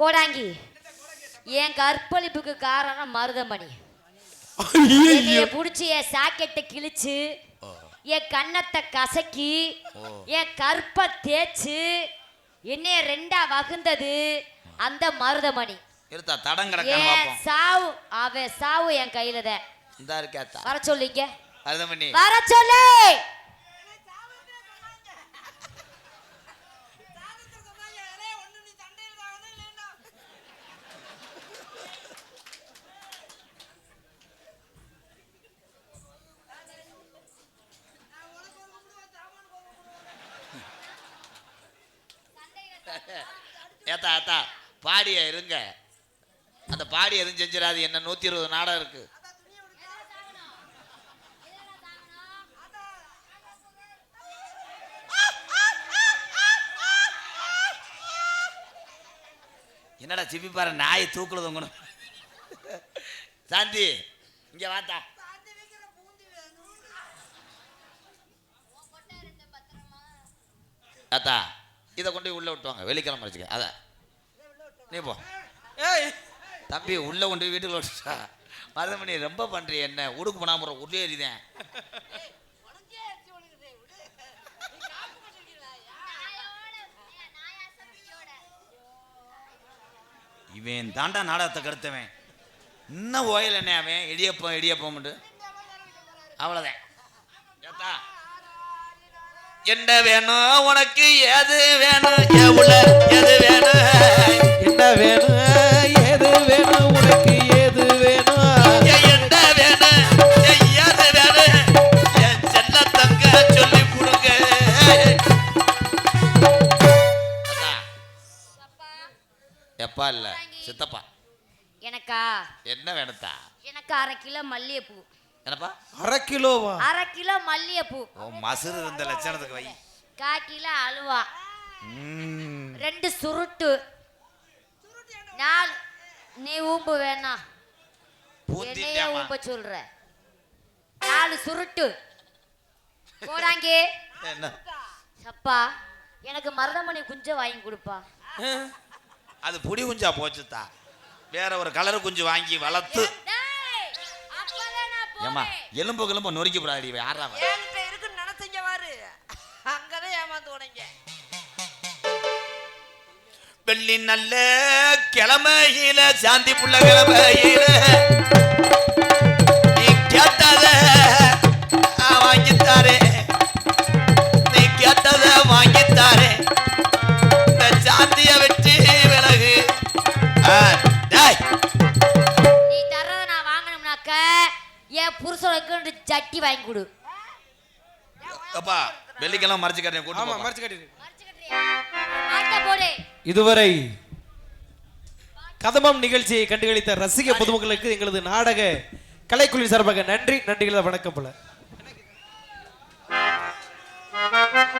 கோடாங்கி. என் கற்பழிப்புக்கு காரணம் மருதமணி. என்னைய புடிச்சு என் சாக்கெட்டை கிழிச்சு என் கன்னத்தை கசக்கி என் கற்பை தேய்ச்சு என்னைய ரெண்டா வகுந்தது அந்த மருதமணி. இருத்தா தடம் கிடக்கணும் என் பார்ப்போம். சாவு அவன் சாவு என் கையில தான் இந்த வர சொல்லிங்க வர சொல்லு ஏத்தா ஏத்தா பாடிய இருங்க. அந்த பாடி எதுவும் செஞ்சிடாது. என்ன நூத்தி இருபது நாடகம் இருக்கு. என்னடா சிப்பி பாரு நாய் தூக்குல தொங்கணும். சாந்தி இங்க வாத்தா. தாத்தா இதை கொண்டு போய் உள்ள விட்டுவாங்க. வெள்ளிக்கிழமை வச்சுக்க அத. நீ போ. ஏய். தம்பி உள்ள கொண்டு போய் வீட்டுக்குள்ள விட்டுட்டா. மருதமணி ரொம்ப பண்றீ என்ன? உடுக்கு பண்ணாம உள்ளே எறிதேன் இவன் தாண்டா நாடகத்தை கெடுத்தவன். இன்னும் ஓயல் என்ன அவன்? இடியப்பம் இடியப்பம்ட்டு அவ்வளோதான் என்ன வேணும் உனக்கு எது வேணும் எவ்வளோ எது வேணும் என்ன வேணும் ஏது வேணும் உனக்கு ஏது வேணும் என்ன வேணும் எது வேணும் என் செல்ல தங்க சொல்லி கொடுங்க. எப்பா இல்ல? சித்தப்பா. எனக்கா? என்ன வேணுத்தா எனக்கு அரை கிலோ மல்லிகைப்பூ. என்னப்பா? அரை கிலோவா? அரை கிலோ மல்லிகைப்பூ. மசுறு இந்த லட்சணத்துக்கு வை. கா கிலோ அல்வா. ரெண்டு சுருட்டு. நாலு. நீ ஊம்பு வேணாம் என்னையே ஊம்ப சொல்ற. நாலு சுருட்டு. போடாங்கே. என்ன? சப்பா எனக்கு மருதமணி குஞ்ச வாங்கி கொடுப்பா. அது புடி குஞ்சா போச்சுத்தா. வேற ஒரு கலர் குஞ்சு வாங்கி வளர்த்து. ஏமா. எலும்பு கிளம்பு நொறுக்கி போடாடி யாரா? என்கிட்ட இருக்குன்னு நினைச்சீங்க பாரு அங்கதான் ஏமாந்து உடைங்க வெள்ளி நல்ல கிழமையில சாந்தி புள்ள கிழமையில நீ கேட்டத வாங்கித்தாரே. நீ கேட்டத வாங்கித்தாரே. இந்த சாந்திய வச்சு விலகு. ஆ, சட்டி வாங்கி கொடு. அப்பா வெள்ளிக்கிழமை மறைச்சு கட்டேன் ஆமா கூட்டு மறைச்சு காட்டிடு. போடு. இதுவரை கதமம் நிகழ்ச்சியை கண்டுகளித்த ரசிக பொதுமக்களுக்கு எங்களது நாடக கலைக்குழு சார்பாக நன்றி நன்றிகளை வணக்கம் போல.